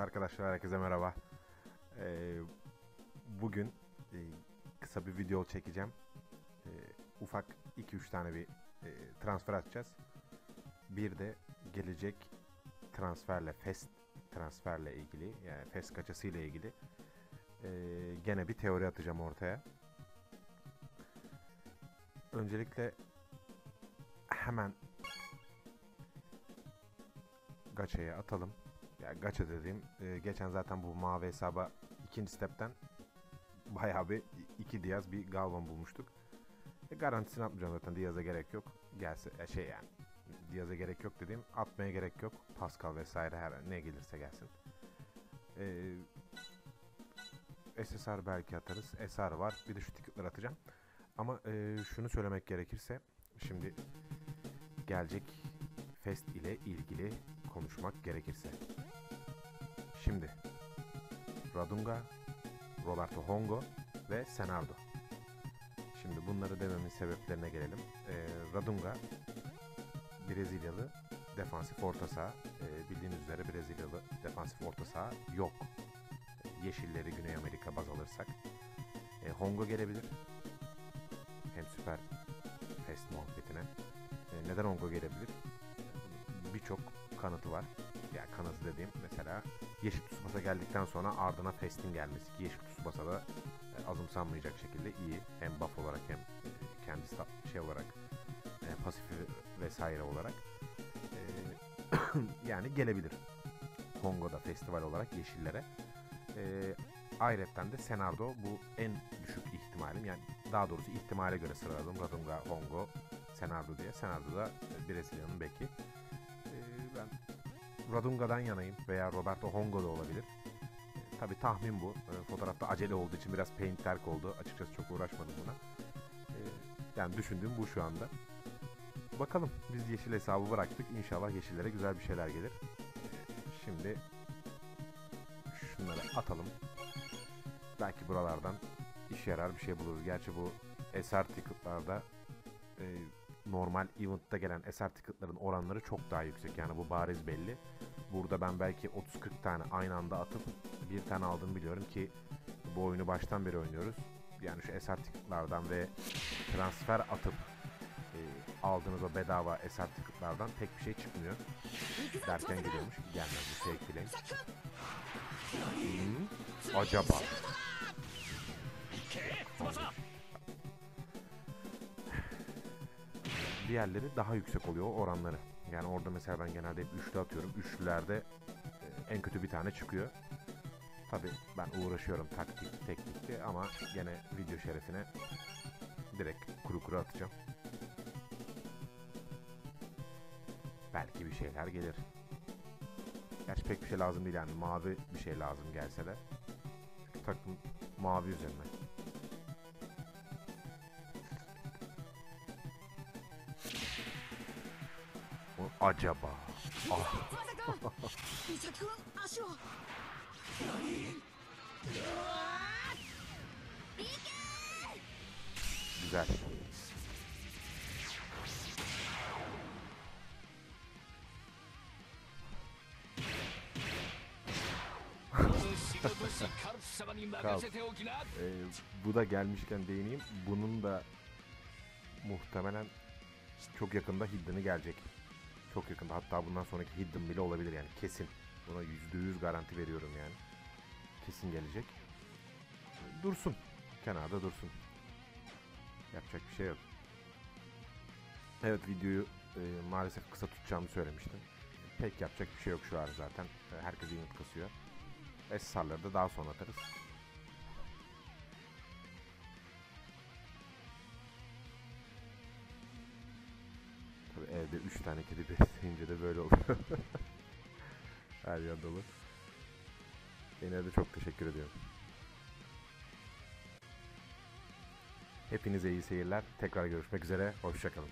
Arkadaşlar herkese merhaba. Ee, bugün e, kısa bir video çekeceğim. Ee, ufak 2-3 tane bir e, transfer atacağız. Bir de gelecek transferle, fest transferle ilgili yani fest kaçası ile ilgili e, gene bir teori atacağım ortaya. Öncelikle hemen Gaça'ya atalım. Ya gacha dediğim e, geçen zaten bu mavi hesaba ikinci stepten bayağı bir iki Diaz bir Galvan bulmuştuk. E, garantisini atmayacağım zaten Diaz'a gerek yok. Gelse e, şey yani Diaz'a gerek yok dediğim atmaya gerek yok. Pascal vesaire her ne gelirse gelsin. E, SSR belki atarız. SR var. Bir de şu ticket'ları atacağım. Ama e, şunu söylemek gerekirse şimdi gelecek Fest ile ilgili konuşmak gerekirse. Şimdi Radunga, Roberto Hongo ve Senardo. Şimdi bunları dememin sebeplerine gelelim. Ee, Radunga Brezilyalı defansif orta saha. Ee, bildiğiniz üzere Brezilyalı defansif orta saha yok. Yeşilleri Güney Amerika baz alırsak. Ee, Hongo gelebilir. Hem süper fest muhabbetine. Ee, neden Hongo gelebilir? Birçok kanıtı var. Yani kanıtı dediğim mesela Yeşil Tsubasa geldikten sonra ardına Fest'in gelmesi ki Yeşil Tsubasa da e, azımsanmayacak şekilde iyi. Hem buff olarak hem e, kendi şey olarak e, pasifi vesaire olarak e, yani gelebilir. Kongo'da festival olarak yeşillere. E, ayrıca de Senardo bu en düşük ihtimalim yani daha doğrusu ihtimale göre sıraladım. Radunga, Hongo, Senardo diye. Senardo da e, Brezilya'nın beki. Ben Radunga'dan yanayım veya Roberto Hongo da olabilir. E, Tabi tahmin bu. E, fotoğrafta acele olduğu için biraz paint terk oldu. Açıkçası çok uğraşmadım buna. E, yani düşündüğüm bu şu anda. Bakalım biz yeşil hesabı bıraktık. İnşallah yeşillere güzel bir şeyler gelir. Şimdi şunları atalım. Belki buralardan işe yarar bir şey buluruz. Gerçi bu SR ticket'larda normal event'ta gelen SR ticket'ların oranları çok daha yüksek. Yani bu bariz belli. Burada ben belki 30-40 tane aynı anda atıp bir tane aldığımı biliyorum ki bu oyunu baştan beri oynuyoruz. Yani şu SR ticket'lardan ve transfer atıp e, aldığınız o bedava SR ticket'lardan pek bir şey çıkmıyor. Derken geliyormuş. Gelmez bu bileyim. Hmm, acaba. Diğerleri daha yüksek oluyor o oranları. Yani orada mesela ben genelde hep üçlü atıyorum. Üçlülerde e, en kötü bir tane çıkıyor. Tabi ben uğraşıyorum taktik, teknikte ama gene video şerefine direkt kuru kuru atacağım. Belki bir şeyler gelir. Gerçi pek bir şey lazım değil yani mavi bir şey lazım gelse de. Çünkü takım mavi üzerine. acaba? Ah. Güzel. Ee, bu da gelmişken değineyim. Bunun da muhtemelen çok yakında hiddini gelecek. Çok yakında. Hatta bundan sonraki Hidden bile olabilir yani kesin. Buna %100 garanti veriyorum yani. Kesin gelecek. Dursun. Kenarda dursun. Yapacak bir şey yok. Evet videoyu e, maalesef kısa tutacağımı söylemiştim. Pek yapacak bir şey yok şu an zaten. E, herkes unit kasıyor. SSR'ları da daha sonra atarız. 3 tane kedi besleyince de böyle oluyor. Her yer dolu. Yine de çok teşekkür ediyorum. Hepinize iyi seyirler. Tekrar görüşmek üzere. Hoşçakalın.